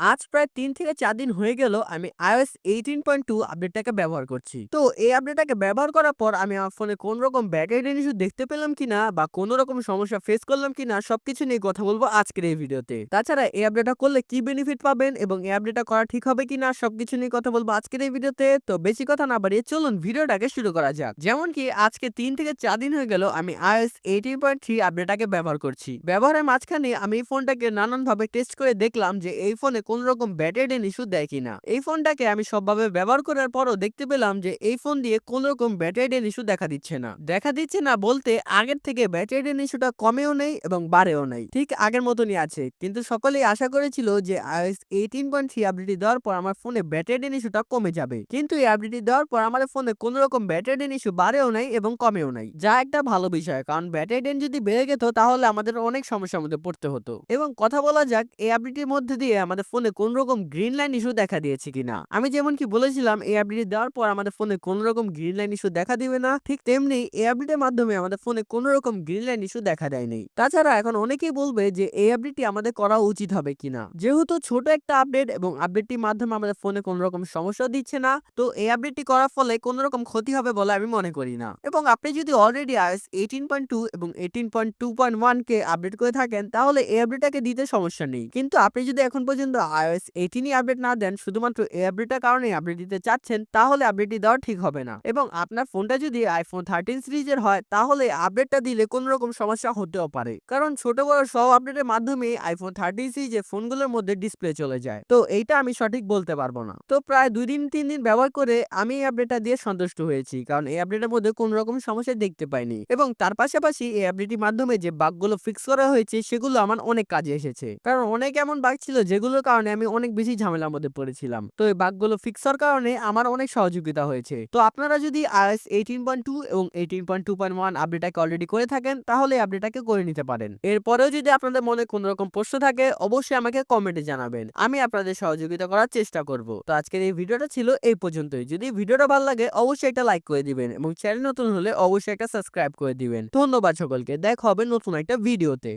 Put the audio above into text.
আজ প্রায় তিন থেকে চার দিন হয়ে গেল আমি আইওএস এইটিন পয়েন্ট টু আপডেটটাকে ব্যবহার করছি। তো এই আপডেটটাকে ব্যবহার করার পর আমি আমার ফোনে কোন রকম ব্যাটারি ইস্যু দেখতে পেলাম কিনা বা কোন রকম সমস্যা ফেস করলাম কিনা সবকিছু নিয়ে কথা বলব আজকের এই ভিডিওতে। তাছাড়া এই আপডেটটা করলে কি বেনিফিট পাবেন এবং এই আপডেটটা করা ঠিক হবে কিনা সবকিছু নিয়ে কথা বলব আজকের এই ভিডিওতে। তো বেশি কথা না বাড়িয়ে চলুন ভিডিওটাকে শুরু করা যাক। যেমন কি আজকে তিন থেকে চার দিন হয়ে গেল আমি আইওএস এইটিন পয়েন্ট থ্রি আপডেটটাকে ব্যবহার করছি। ব্যবহারের মাঝখানে আমি এই ফোনটাকে নানানভাবে টেস্ট করে দেখলাম যে এই ফোনে কোন রকম ব্যাটারি ইস্যু দেয় কিনা। এই ফোনটাকে আমি সবভাবে ব্যবহার করার পরও দেখতে পেলাম যে, এই ফোন দিয়ে কোন রকম ব্যাটারি ইস্যু দেখা দিচ্ছে না। দেখা দিচ্ছে না বলতে আগের থেকে ব্যাটারি ইস্যুটা কমেও নেই এবং বাড়েও নেই। ঠিক আগের মতনই আছে। কিন্তু সকলেই আশা করেছিল যে আইএস এইটিন পয়েন্ট 18.3 আপডেটটি দেওয়ার পর আমার ফোনে ব্যাটারি ইস্যুটা কমে যাবে। কিন্তু এই আপডেটটি দেওয়ার পর আমাদের ফোনে কোন রকম ব্যাটারি ইস্যু বাড়েও নাই এবং কমেও নাই। যা একটা ভালো বিষয়। কারণ ব্যাটারি ড্রেন যদি বেড়ে যেত তাহলে আমাদের অনেক সমস্যার মধ্যে পড়তে হতো। এবং কথা বলা যাক, এই আপডেটটির মধ্যে দিয়ে আমাদের ফোনে কোন রকম গ্রিন লাইন ইস্যু দেখা দিয়েছে কিনা। আমি যেমন কি বলেছিলাম, এই আপডেটটি দেওয়ার পর আমাদের ফোনে কোন রকম গ্রিন লাইন ইস্যু দেখা দিবে না। ঠিক তেমনি এই আপডেটের মাধ্যমে আমাদের ফোনে কোন রকম গ্রিন লাইন ইস্যু দেখা দেয়নি। তাছাড়া এখন অনেকেই বলবে যে, এই আপডেটটি আমাদের করা উচিত হবে কিনা। যেহেতু ছোট একটা আপডেট এবং আপডেটটির মাধ্যমে আমাদের ফোনে কোন রকম সমস্যা দিচ্ছে না। তো এই আপডেটটি করার ফলে কোন রকম ক্ষতি হবে বলে আমি মনে করি না। এবং আপনি যদি অলরেডি iOS 18.2 এবং 18.2.1 কে আপডেট করে থাকেন, তাহলে এই আপডেটটাকে দিতে সমস্যা নেই। কিন্তু আপনি যদি এখন পর্যন্ত iOS 18 ই আপডেট না দেন শুধুমাত্র এই আপডেটটার কারণেই আপডেট দিতে চাচ্ছেন, তাহলে আপডেটটি দেওয়া ঠিক হবে না। এবং আপনার ফোনটা যদি আইফোন থার্টিন সিরিজের হয়, তাহলে আপডেটটা দিলে কোন রকম সমস্যা হতেও পারে। কারণ ছোট বড় সব আপডেটের মাধ্যমেই iPhone 13 সিরিজের ফোনগুলোর মধ্যে ডিসপ্লে চলে যায়। তো এইটা আমি সঠিক বলতে পারব না। তো প্রায় দুই দিন, তিন দিন ব্যবহার করে আমি এই আপডেটটা দিয়ে সন্তুষ্ট হয়েছি। কারণ এই আপডেটের মধ্যে কোন রকম সমস্যা দেখতে পাইনি। এবং তার পাশাপাশি এই আপডেটটির মাধ্যমে যে বাগগুলো ফিক্স করা হয়েছে, সেগুলো আমার অনেক কাজে এসেছে। কারণ অনেক এমন বাগ ছিল যেগুলোর কারণে আমি অনেক বেশি ঝামেলার মধ্যে পড়েছিলাম। তো এই বাগগুলো ফিক্স হওয়ার কারণে আমার অনেক সহযোগিতা হয়েছে। তো আপনারা যদি আইএস এইটিন পয়েন্ট টু এবং 18.2.1 আপডেটটাকে অলরেডি করে থাকেন, তাহলে আপডেটটাকে করে নিতে পারেন। এরপরেও যদি আপনাদের মনে কোন রকম প্রশ্ন থাকে, অবশ্যই আমাকে কমেন্টে জানাবেন। আমি আপনাদের সহযোগিতা করার চেষ্টা করব। তো আজকের এই ভিডিওটা ছিল এই পর্যন্তই। যদি ভিডিওটা ভালো লাগে, অবশ্যই একটা লাইক করে দিবেন এবং চ্যানেল নতুন হলে অবশ্যই একটা সাবস্ক্রাইব করে দিবেন। ধন্যবাদ সকলকে। দেখা হবে নতুন একটা ভিডিওতে।